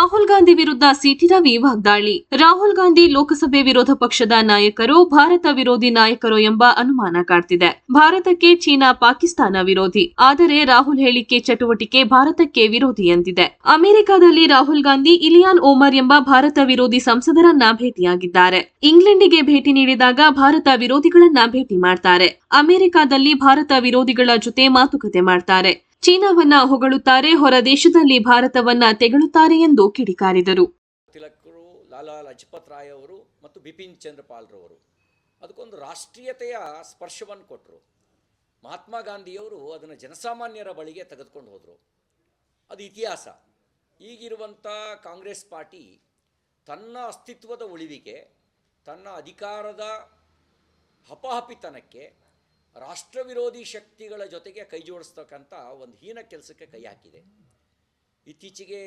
ರಾಹುಲ್ ಗಾಂಧಿ ವಿರುದ್ಧ ಸಿಟಿ ರವಿ ವಾಗ್ದಾಳಿ. ರಾಹುಲ್ ಗಾಂಧಿ ಲೋಕಸಭೆ ವಿರೋಧ ಪಕ್ಷದ ನಾಯಕರು, ಭಾರತ ವಿರೋಧಿ ನಾಯಕರು ಎಂಬ ಅನುಮಾನ ಕಾಡ್ತಿದೆ. ಭಾರತಕ್ಕೆ ಚೀನಾ, ಪಾಕಿಸ್ತಾನ ವಿರೋಧಿ. ಆದರೆ ರಾಹುಲ್ ಹೇಳಿಕೆ ಚಟುವಟಿಕೆ ಭಾರತಕ್ಕೆ ವಿರೋಧಿ ಎಂದಿದೆ. ಅಮೆರಿಕದಲ್ಲಿ ರಾಹುಲ್ ಗಾಂಧಿ, ಇಲಿಯಾನ್ ಓಮರ್ ಎಂಬ ಭಾರತ ವಿರೋಧಿ ಸಂಸದರನ್ನ ಭೇಟಿಯಾಗಿದ್ದಾರೆ. ಇಂಗ್ಲೆಂಡಿಗೆ ಭೇಟಿ ನೀಡಿದಾಗ ಭಾರತ ವಿರೋಧಿಗಳನ್ನ ಭೇಟಿ ಮಾಡ್ತಾರೆ. ಅಮೆರಿಕದಲ್ಲಿ ಭಾರತ ವಿರೋಧಿಗಳ ಜೊತೆ ಮಾತುಕತೆ ಮಾಡ್ತಾರೆ. ಚೀನಾವನ್ನ ಹೊಗಳುತ್ತಾರೆ ಹೊರ ದೇಶದಲ್ಲಿ ಭಾರತವನ್ನ ತೆಗಳುತ್ತಾರೆ ಎಂದು ಕಿಡಿಕಾರಿದರು. ತಿಲಕರು, ಲಾಲಾ ಲಜಪತ್ ರಾಯ್ ಅವರು ಮತ್ತು ಬಿಪಿನ್ ಚಂದ್ರಪಾಲ್ರವರು ಅದಕ್ಕೊಂದು ರಾಷ್ಟ್ರೀಯತೆಯ ಸ್ಪರ್ಶವನ್ನು ಕೊಟ್ಟರು. ಮಹಾತ್ಮ ಗಾಂಧಿಯವರು ಅದನ್ನು ಜನಸಾಮಾನ್ಯರ ಬಳಿಗೆ ತೆಗೆದುಕೊಂಡು ಹೋದರು. ಅದು ಇತಿಹಾಸ. ಈಗಿರುವಂಥ ಕಾಂಗ್ರೆಸ್ ಪಾರ್ಟಿ ತನ್ನ ಅಸ್ತಿತ್ವದ ಉಳಿವಿಗೆ, ತನ್ನ ಅಧಿಕಾರದ ಹಪಹಪಿತನಕ್ಕೆ ರಾಷ್ಟ್ರ ವಿರೋಧಿ ಶಕ್ತಿಗಳ ಜೊತೆಗೆ ಕೈ ಜೋಡಿಸ್ತಕ್ಕಂಥ ಒಂದು ಹೀನ ಕೆಲಸಕ್ಕೆ ಕೈ ಹಾಕಿದೆ. ಇತ್ತೀಚೆಗೆ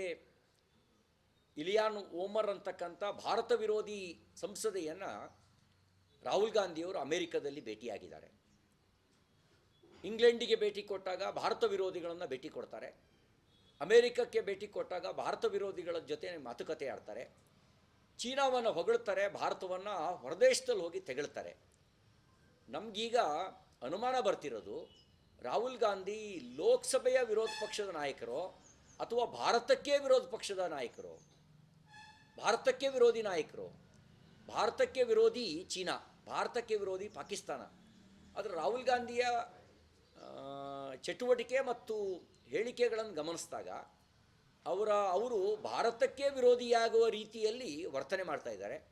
ಇಲಿಯಾನ್ ಓಮರ್ ಅಂತಕ್ಕಂಥ ಭಾರತ ವಿರೋಧಿ ಸಂಸದೆಯನ್ನು ರಾಹುಲ್ ಗಾಂಧಿಯವರು ಅಮೆರಿಕದಲ್ಲಿ ಭೇಟಿಯಾಗಿದ್ದಾರೆ. ಇಂಗ್ಲೆಂಡಿಗೆ ಭೇಟಿ ಕೊಟ್ಟಾಗ ಭಾರತ ವಿರೋಧಿಗಳನ್ನು ಭೇಟಿ ಕೊಡ್ತಾರೆ. ಅಮೆರಿಕಕ್ಕೆ ಭೇಟಿ ಕೊಟ್ಟಾಗ ಭಾರತ ವಿರೋಧಿಗಳ ಜೊತೆ ಮಾತುಕತೆ ಆಡ್ತಾರೆ. ಚೀನಾವನ್ನು ಹೊಗಳ್ತಾರೆ, ಭಾರತವನ್ನು ಹೊರದೇಶದಲ್ಲಿ ಹೋಗಿ ತೆಗಳ್ತಾರೆ. ನಮಗೀಗ ಅನುಮಾನ ಬರ್ತಿರೋದು, ರಾಹುಲ್ ಗಾಂಧಿ ಲೋಕಸಭೆಯ ವಿರೋಧ ಪಕ್ಷದ ನಾಯಕರು ಅಥವಾ ಭಾರತಕ್ಕೆ ವಿರೋಧ ಪಕ್ಷದ ನಾಯಕರು? ಭಾರತಕ್ಕೆ ವಿರೋಧಿ ನಾಯಕರು? ಭಾರತಕ್ಕೆ ವಿರೋಧಿ ಚೀನಾ, ಭಾರತಕ್ಕೆ ವಿರೋಧಿ ಪಾಕಿಸ್ತಾನ. ಆದರೆ ರಾಹುಲ್ ಗಾಂಧಿಯ ಚಟುವಟಿಕೆ ಮತ್ತು ಹೇಳಿಕೆಗಳನ್ನು ಗಮನಿಸಿದಾಗ ಅವರ, ಅವರು ಭಾರತಕ್ಕೆ ವಿರೋಧಿಯಾಗುವ ರೀತಿಯಲ್ಲಿ ವರ್ತನೆ ಮಾಡ್ತಾ ಇದ್ದಾರೆ.